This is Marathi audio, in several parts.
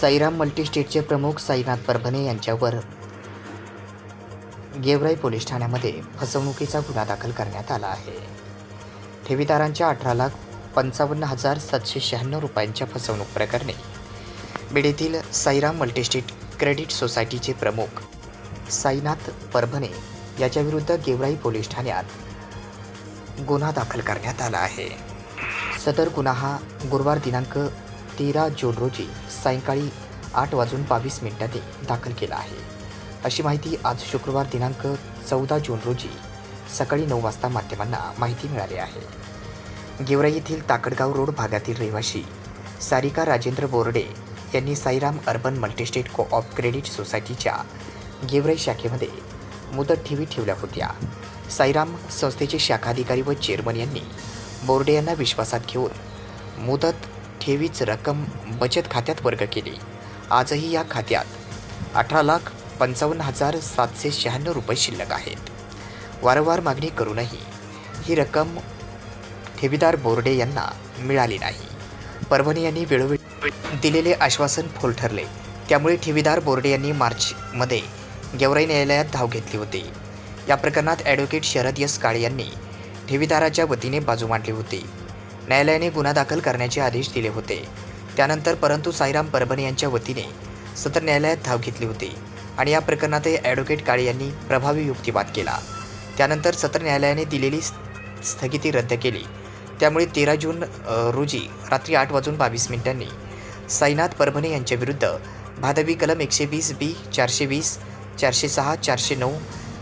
साईराम मल्टीस्टेटचे प्रमुख साईनाथ परभणे यांच्यावर गेवराई पोलीस ठाण्यामध्ये फसवणुकीचा गुन्हा दाखल करण्यात आला आहे. ठेवीदारांच्या अठरा लाख पंचावन्न हजार सातशे शहाण्णव रुपयांच्या फसवणूक प्रकरणी बीड येथील साईराम मल्टीस्टेट क्रेडिट सोसायटीचे प्रमुख साईनाथ परभणे याच्याविरुद्ध गेवराई पोलीस ठाण्यात गुन्हा दाखल करण्यात आला आहे. सदर गुन्हा हा गुरुवार दिनांक तेरा जून रोजी सायंकाळी आठ वाजून बावीस मिनिटांनी दाखल केला आहे. अशी माहिती आज शुक्रवार दिनांक चौदा जून रोजी सकाळी नऊ वाजता माध्यमांना माहिती मिळाली आहे. गेवराई येथील ताकडगाव रोड भागातील रहिवाशी सारिका राजेंद्र बोर्डे यांनी Sairam urban multistate co op credit सोसायटीच्या गेवराई शाखेमध्ये मुदत ठेवी ठेवल्या होत्या. साईराम संस्थेचे शाखाधिकारी व चेअरमन यांनी बोर्डे यांना विश्वासात घेऊन मुदत ठेवीच रक्कम बचत खात्यात वर्ग केली. आजही या खात्यात अठरा लाख पंचावन्न हजार सातशे शहाण्णव रुपये शिल्लक आहेत. वारंवार मागणी करूनही ही रक्कम ठेवीदार बोर्डे यांना मिळाली नाही. परभणी यांनी वेळोवेळी दिलेले आश्वासन फोल ठरले. त्यामुळे ठेवीदार बोर्डे यांनी मार्चमध्ये गेवराई न्यायालयात धाव घेतली होती. या प्रकरणात ॲडव्होकेट शरद यस काळे यांनी ठेवीदाराच्या वतीने बाजू मांडली होती. न्यायालयाने गुन्हा दाखल करण्याचे आदेश दिले होते. त्यानंतर परंतु साईराम परभणे यांच्या वतीने सत्र न्यायालयात धाव घेतली होती आणि या प्रकरणातही ॲडव्होकेट काळे यांनी प्रभावी युक्तिवाद केला. त्यानंतर सत्र न्यायालयाने दिलेली स्थगिती रद्द केली. त्यामुळे तेरा जून रोजी रात्री आठ वाजून बावीस मिनिटांनी साईनाथ परभणे यांच्याविरुद्ध भादवी कलम एकशे वीस बी चारशे वीस चारशे सहा चारशे नऊ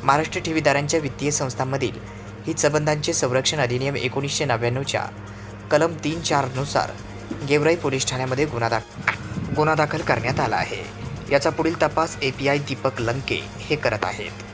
महाराष्ट्र ठेवीदारांच्या वित्तीय संस्थांमधील हितसंबंधांचे संरक्षण अधिनियम एकोणीसशे नव्याण्णवच्या कलम तीन चारनुसार गेवराई पोलीस ठाण्यामध्ये गुन्हा दाख गुन्हा दाखल करण्यात आला आहे. याचा पुढील तपास A P I Deepak Lanke हे करत आहेत.